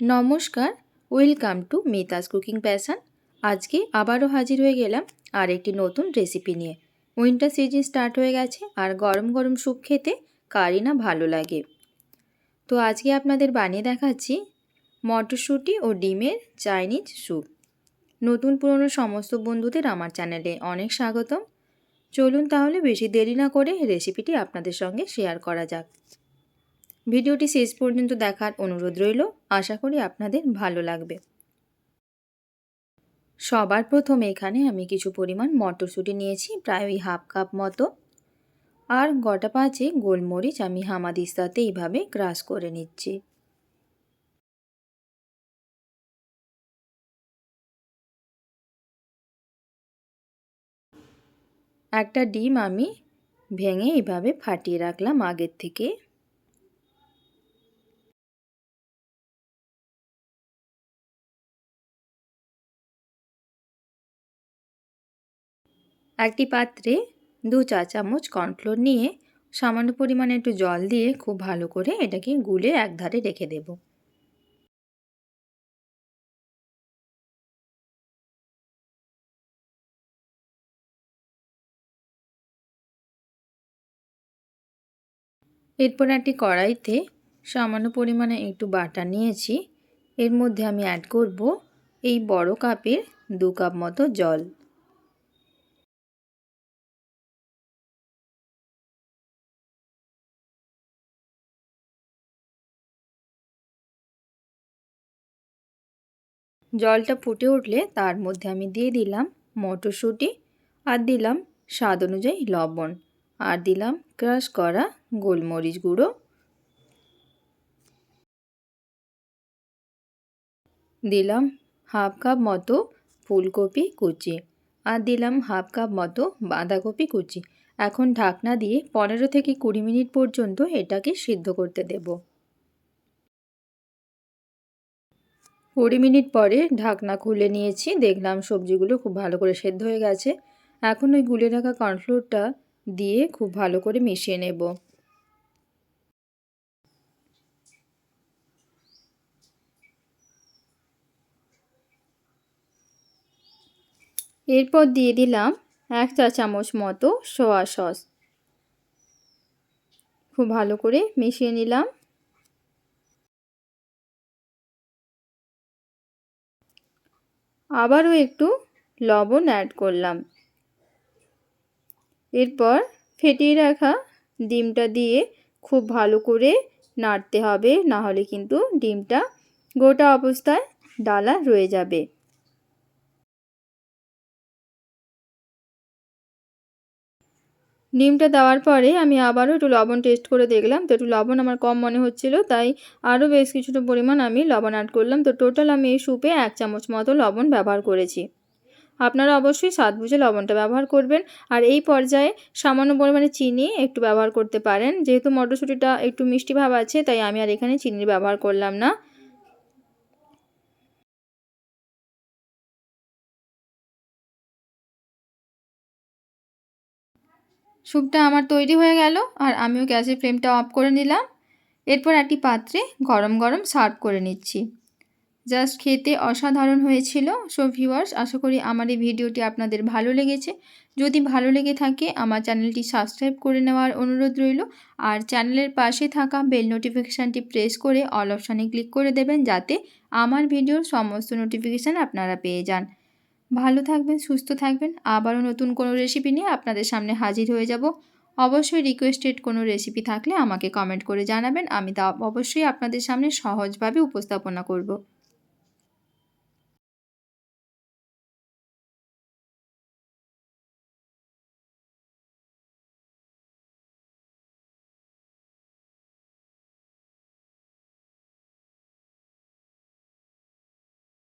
নমস্কার, welcome to Mita's cooking passion. আজকে আবারও হাজির হয়ে গেলাম আর একটি নতুন রেসিপি নিয়ে। উইন্টার সিজন স্টার্ট হয়ে গেছে আর গরম গরম স্যুপ খেতে কারই না ভালো লাগে। তো আজকে আপনাদের বানিয়ে দেখাচ্ছি মটরশুঁটি ও ডিমের চাইনিজ স্যুপ। নতুন পুরনো সমস্ত বন্ধুদের আমার চ্যানেলে অনেক স্বাগতম। চলুন তাহলে বেশি দেরি না করে রেসিপিটি আপনাদের সঙ্গে শেয়ার করা যাক। ভিডিওটি শেষ পর্যন্ত দেখার অনুরোধ রইল। আশা করি আপনাদের ভালো লাগবে। সবার প্রথমে এখানে আমি কিছু পরিমাণ মটরশুঁটি নিয়েছি, প্রায় ওই হাফ কাপ মতো। আর গোটা পাঁচে গোলমরিচ আমি হামাদিস্তাতে এইভাবে ক্রাশ করে নিচ্ছি। একটা ডিম আমি ভেঙে এইভাবে ফাটিয়ে রাখলাম আগের থেকে। একটি পাত্রে দু চা চামচ কর্নফ্লোর নিয়ে সামান্য পরিমাণে একটু জল দিয়ে খুব ভালো করে এটাকে গুলে এক ধারে রেখে দেব। এরপর একটি কড়াইতে সামান্য পরিমাণে একটু বাটা নিয়েছি। এর মধ্যে আমি অ্যাড করব এই বড় কাপের দু কাপ মতো জল। জলটা ফুটে উঠলে তার মধ্যে আমি দিয়ে দিলাম মটরশুঁটি আর দিলাম স্বাদ অনুযায়ী লবণ আর দিলাম ক্রাশ করা গোলমরিচ গুঁড়ো। দিলাম হাফ কাপ মতো ফুলকপি কুচি আর দিলাম হাফ কাপ মতো বাঁধাকপি কুচি। এখন ঢাকনা দিয়ে পনেরো থেকে কুড়ি মিনিট পর্যন্ত এটাকে সিদ্ধ করতে দেবো। কুড়ি মিনিট পরে ঢাকনা খুলে নিয়েছি, দেখলাম সবজিগুলো খুব ভালো করে সেদ্ধ হয়ে গেছে। এখন ওই গুলে রাখা কর্নফ্লোরটা দিয়ে খুব ভালো করে মিশিয়ে নেব। এরপর দিয়ে দিলাম এক চা চামচ মতো সোয়া সস। খুব ভালো করে মিশিয়ে নিলাম। আবারও একটু লবণ অ্যাড করলাম। এরপর ফেটিয়ে রাখা ডিমটা দিয়ে খুব ভালো করে নাড়তে হবে না হলে কিন্তু ডিমটা গোটা অবস্থায় ডালা রয়ে যাবে। ডিমটা দেওয়ার পরে আমি আবারও একটু লবণ টেস্ট করে দেখলাম। তো একটু লবণ আমার কম মনে হচ্ছিল, তাই আরও বেশ কিছুটা পরিমাণ আমি লবণ অ্যাড করলাম। তো টোটাল আমি এই স্যুপে এক চামচ মতো লবণ ব্যবহার করেছি। আপনারা অবশ্যই স্বাদ বুঝে লবণটা ব্যবহার করবেন। আর এই পর্যায়ে সামান্য পরিমাণে চিনি একটু ব্যবহার করতে পারেন। যেহেতু মটরশুঁটিটা একটু মিষ্টি ভাব আছে, তাই আমি আর এখানে চিনির ব্যবহার করলাম না। স্যুপটা আমার তৈরি হয়ে গেল আর আমিও গ্যাসের ফ্লেমটা অফ করে নিলাম। এরপর একটি পাত্রে গরম গরম সার্ভ করে নিচ্ছি। জাস্ট খেতে অসাধারণ হয়েছিল। সো ভিউয়ার্স আশা করি আমার এই ভিডিওটি আপনাদের ভালো লেগেছে। যদি ভালো লেগে থাকে, আমার চ্যানেলটি সাবস্ক্রাইব করে নেওয়ার অনুরোধ রইল। আর চ্যানেলের পাশে থাকা বেল নোটিফিকেশানটি প্রেস করে অল অপশানে ক্লিক করে দেবেন যাতে আমার ভিডিওর সমস্ত নোটিফিকেশান আপনারা পেয়ে যান। ভালো থাকবেন, সুস্থ থাকবেন। আবারও নতুন কোনো রেসিপি নিয়ে আপনাদের সামনে হাজির হয়ে যাব। অবশ্যই রিকোয়েস্টেড কোনো রেসিপি থাকলে আমাকে কমেন্ট করে জানাবেন। আমি তা অবশ্যই আপনাদের সামনে সহজভাবে উপস্থাপনা করব।